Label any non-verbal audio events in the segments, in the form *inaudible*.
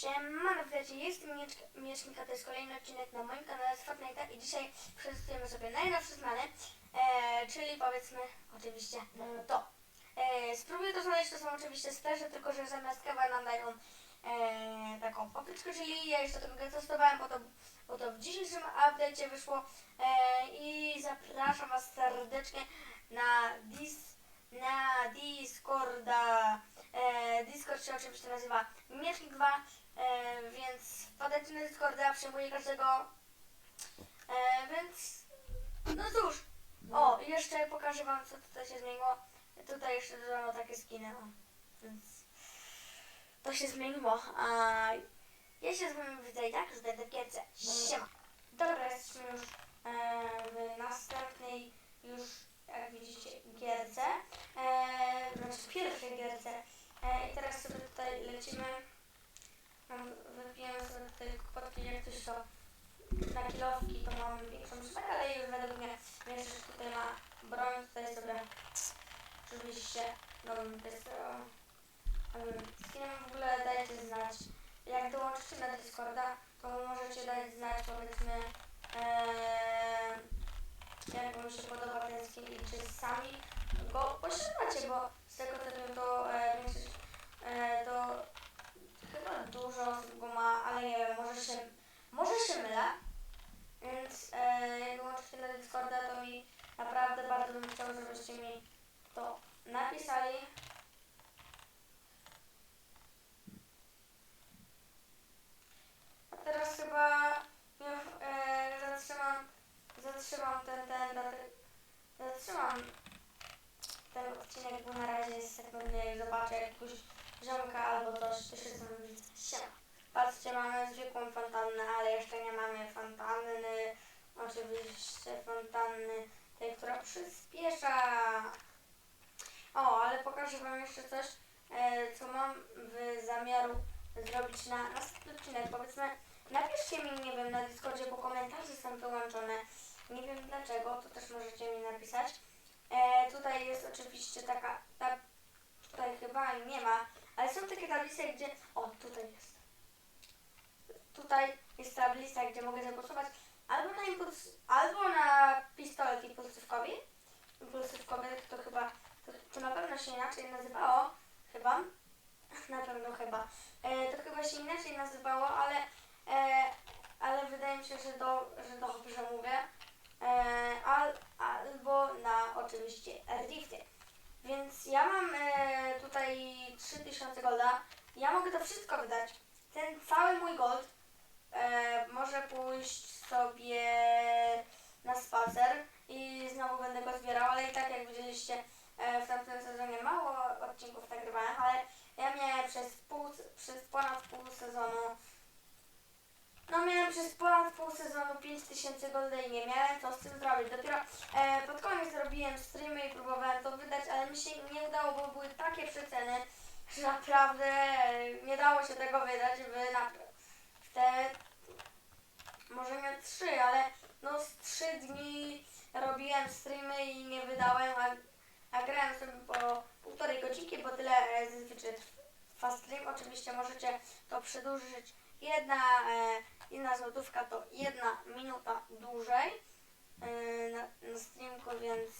Siemano, witajcie, jestem Mieczka, Miecznika, to jest kolejny odcinek na moim kanale z Fortnite'a i dzisiaj przetestujemy sobie najnowsze zmiany, e, czyli powiedzmy oczywiście no, to. E, spróbuję to znaleźć, to są oczywiście sterze, tylko że zamiast kawa nam dają e, taką papryczkę, czyli ja jeszcze tego nie testowałem, bo to, bo to w dzisiejszym update'cie wyszło e, i zapraszam Was serdecznie na dis, na Discorda. E, Discord się oczywiście nazywa Miecznik 2, e, więc wpadajcie na Discorda, przyjmuję każdego. E, więc no cóż. O, jeszcze pokażę wam co tutaj się zmieniło. Tutaj jeszcze dodano takie skiny, o. więc to się zmieniło. A ja się z wami widzę i tak, gierce. Siema. Dobra, jesteśmy już e, w następnej już, jak widzicie, gierce. E, znaczy w pierwszej gierce. E, I teraz sobie tutaj lecimy. Mam- sobie tutaj kotki, jak coś to na kilowki to mam większą przewagę, ale według mnie jeszcze tutaj ma broń, tutaj sobie oczywiście no to jest z kim w ogóle dajcie znać. Jak dołączycie na Discorda, to możecie dać znać powiedzmy e, jak wam się podoba ten skin i czy sami go posiadacie, bo z tego wiem to e, większość e, to chyba dużo osób go ma, ale nie wiem, może się, może się mylę. Więc e, jak dołączycie na Discorda, to mi naprawdę bardzo bym chciał, żebyście mi to napisali. A teraz chyba już e, zatrzymam, zatrzymam ten, ten, ten, zatrzymam ten odcinek, bo na razie jest sekundy, zobaczę jakiegoś ziomka albo coś, to się z nami siema. Patrzcie, mamy zwykłą fontannę, ale jeszcze nie mamy fontanny. Oczywiście fontanny, tej, która przyspiesza. O, ale pokażę Wam jeszcze coś, e, co mam w zamiaru zrobić na następny odcinek. Powiedzmy, napiszcie mi, nie wiem, na Discordzie, bo komentarze są wyłączone. Nie wiem dlaczego, to też możecie napisać. E, tutaj jest oczywiście taka, ta, tutaj chyba nie ma, ale są takie tablice, gdzie, o, tutaj jest. Tutaj jest tablica, gdzie mogę zagłosować albo na impuls, albo na pistolet impulsywkowy. Impulsywkowy to chyba, to, to na pewno się inaczej nazywało, chyba. *laughs* Na pewno chyba. E, to chyba się inaczej nazywało, ale, e, ale wydaje mi się, że, do, że dobrze mówię. E, al, albo na oczywiście Rifty. Więc ja mam e, tutaj 3000 golda. Ja mogę to wszystko wydać. Ten cały mój gold e, może pójść sobie na spacer i znowu będę go zbierał, ale i tak jak widzieliście e, w tamtym sezonie mało odcinków nagrywałem, ale ja miałem przez, pół, przez ponad pół sezonu no miałem przez ponad pół sezonu 5000 golda i nie miałem co z tym zrobić. Dopiero e, pod koniec zrobiłem streamy i próbowałem to wydać, ale mi się nie udało, bo były takie przeceny, że naprawdę e, nie dało się tego wydać w, na, w te może nie trzy, ale no z trzy dni robiłem streamy i nie wydałem, a, a grałem sobie po półtorej godzinki, bo tyle zazwyczaj trwa stream. Oczywiście możecie to przedłużyć. Jedna, e, jedna złotówka to jedna minuta dłużej e, na, na streamku, więc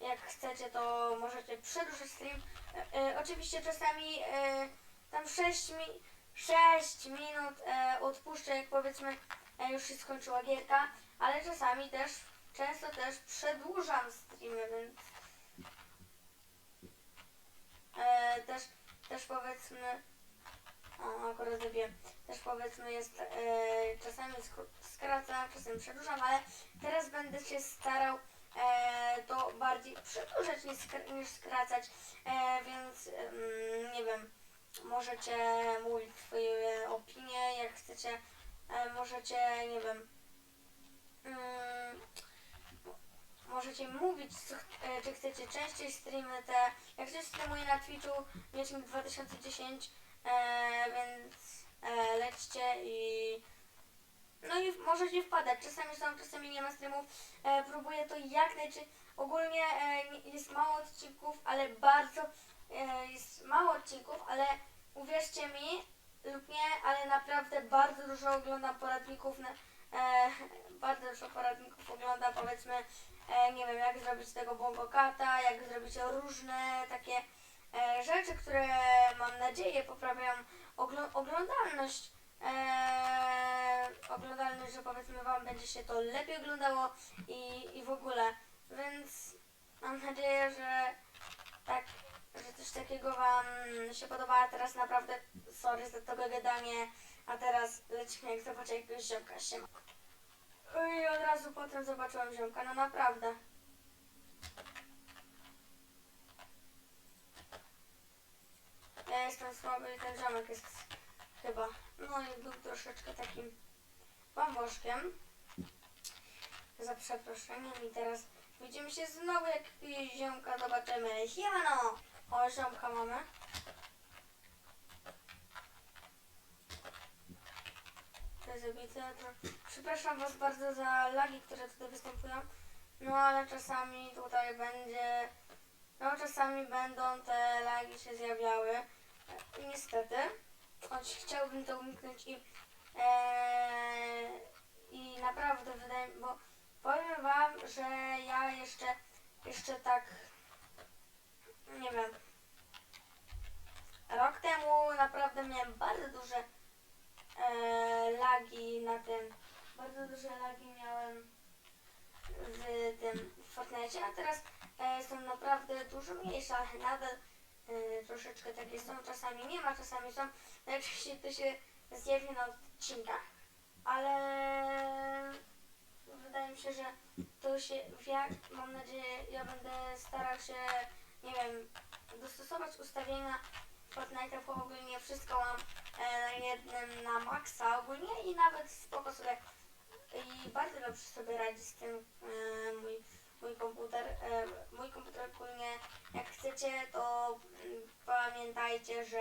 jak chcecie to możecie przedłużyć stream. E, oczywiście czasami tam 6, mi, 6 minut odpuszczę, jak powiedzmy już się skończyła gierka, ale czasami też, często też przedłużam streamy, więc też, też powiedzmy, akurat wiem, też powiedzmy jest, e, czasami skr- skracam, czasem przedłużam, ale teraz będę się starał e, to bardziej przedłużać niż, skr- niż skracać, e, więc em, nie wiem, możecie mówić swoje opinie, jak chcecie, e, możecie, nie wiem, mm, możecie mówić, co, e, czy chcecie częściej streamy te, jak ktoś streamuje na Twitchu, Miecznik 2010, e, więc e, lećcie i no i możecie wpadać, czasami są, czasami nie ma streamów, e, próbuję to jak najczęściej, ogólnie e, nie- jest mało odcinków, ale bardzo, e, jest mało odcinków, ale uwierzcie mi lub nie, bardzo dużo oglądam poradników, na, e, *laughs* bardzo dużo poradników oglądam, powiedzmy, e, nie wiem, jak zrobić tego bongokata, jak zrobić różne takie e, rzeczy, które mam nadzieję poprawiają ogl- oglądalność. E, oglądalność, że powiedzmy Wam będzie się to lepiej oglądało i, i w ogóle. Więc mam nadzieję, że tak, że coś takiego Wam się podoba. Teraz naprawdę sorry za to gadanie. A teraz lecimy jak zobaczę jakiegoś ziomka. Siema. I od razu potem zobaczyłem ziomka. No naprawdę. Ja jestem słaby ten ziomek jest chyba. No i był troszeczkę takim bamboszkiem. Za przeproszeniem i teraz widzimy się znowu jak ziomka zobaczymy. Siemano! O, ziomka mamy. To jest zabite. To... Przepraszam Was bardzo za lagi, które tutaj występują. No ale czasami tutaj będzie... No czasami będą te lagi się zjawiały. Niestety. Choć chciałbym to uniknąć i... E, I naprawdę wydaje mi... Bo powiem Wam, że ja jeszcze... Jeszcze tak... Nie wiem... Rok temu naprawdę miałem bardzo duże e, lagi na tym. Bardzo duże lagi miałem w tym Fortnite, a teraz e, są naprawdę dużo mniejsze, ale nadal e, troszeczkę takie są. Czasami nie ma, czasami są. Najczęściej to się zjawi na odcinkach, ale wydaje mi się, że to się jak mam nadzieję, ja będę starał się, nie wiem, dostosować ustawienia Fortnite'a, bo ogólnie wszystko mam e, na jednym na maksa ogólnie i nawet spoko sobie i bardzo dobrze sobie radzi z tym e, mój, mój komputer. E, mój komputer ogólnie jak chcecie to mm, pamiętajcie, że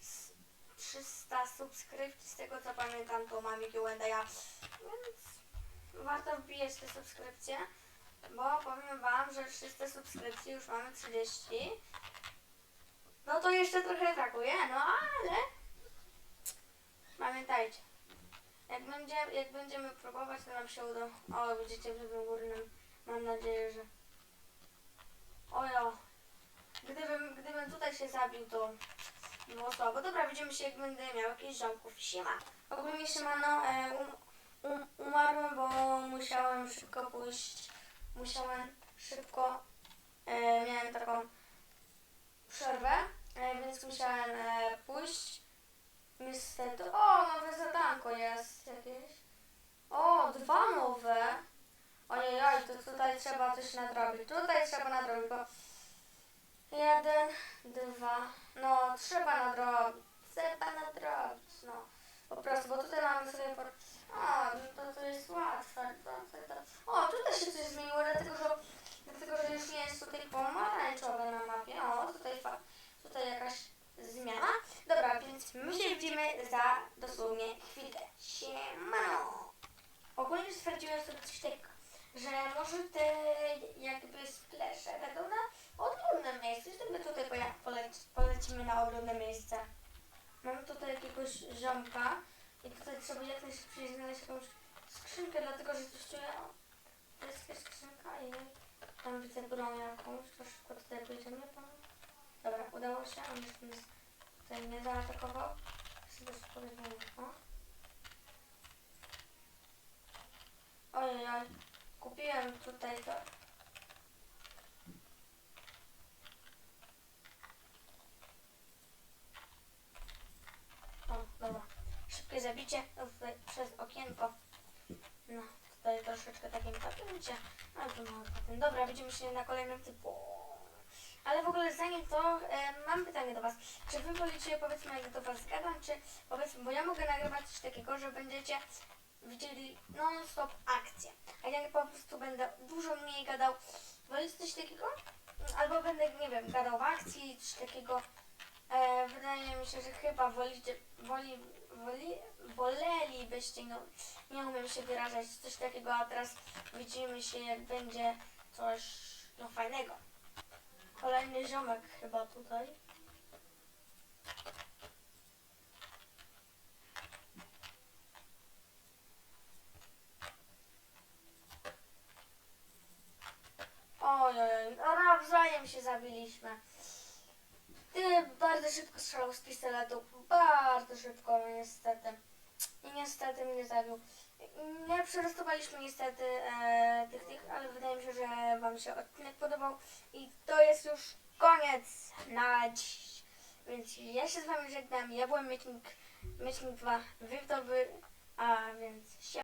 s- 300 subskrypcji z tego co pamiętam to mam Q&A, więc warto wbijać te subskrypcje, bo powiem wam, że 300 subskrypcji już mamy 30 no to jeszcze trochę brakuje, no ale pamiętajcie, jak, będzie, jak będziemy próbować, to nam się uda. O, widzicie w lewym górnym, mam nadzieję, że... Ojo, gdybym, gdybym tutaj się zabił, to było słabo. Dobra, widzimy się, jak będę miał jakichś ziomków. Siema. Ogólnie siemano, e, um, um, umarłem, bo musiałem szybko pójść. Musiałem szybko, e, miałem taką przerwę, e, więc musiałem e, pójść. Niestety. O, nowe zadanko jest jakieś. O, dwa nowe. Ojej, to tutaj trzeba coś nadrobić. Tutaj trzeba nadrobić, bo jeden, dwa, no trzeba nadrobić. Trzeba nadrobić, no. Po prostu, bo tutaj mamy sobie por... A, no to, to jest łatwe. To, to, to. O, tutaj się coś zmieniło, dlatego że, dlatego, że już nie jest tutaj pomarańczowe na mapie. O, tutaj, tutaj jakaś zmiana. Dobra, więc my się widzimy za dosłownie chwilę. Siemano! Ogólnie stwierdziłem sobie coś takiego, że może te jakby splesze będą na odludne miejsce, że my tutaj polecimy na odludne miejsce. Mamy tutaj jakiegoś ziomka i tutaj trzeba jak najszybciej znaleźć jakąś skrzynkę, dlatego że coś czuję, to jest jakaś skrzynka i tam widzę broń jakąś, to szybko tutaj pójdziemy. Dobra, udało się, on jeszcze nas tutaj nie zaatakował. Sobie spojrzimy, o. Ojej, oj, kupiłem tutaj to. O, dobra. Szybkie zabicie tutaj przez okienko. No, tutaj troszeczkę takim patencie. Ale to patent. Dobra, widzimy się na kolejnym typu. Ale w ogóle zanim to, e, mam pytanie do Was. Czy Wy wolicie, powiedzmy, jak do Was gadam, czy powiedzmy, bo ja mogę nagrywać coś takiego, że będziecie widzieli non-stop akcję. Ja po prostu będę dużo mniej gadał. Wolicie coś takiego? Albo będę, nie wiem, gadał w akcji, coś takiego. E, wydaje mi się, że chyba wolicie, woli, woli, wolelibyście, no nie umiem się wyrażać, coś takiego, a teraz widzimy się, jak będzie coś no, fajnego. Kolejny ziomek chyba tutaj. Zabiliśmy. Ty bardzo szybko strzelał z pistoletu. Bardzo szybko, niestety. I niestety mnie zabił. Nie przetestowaliśmy niestety e, tych, tych, ale wydaje mi się, że Wam się odcinek podobał. I to jest już koniec na dziś. Więc ja się z Wami żegnam. Ja byłem Miecznik, Miecznik 2 Wy a więc się.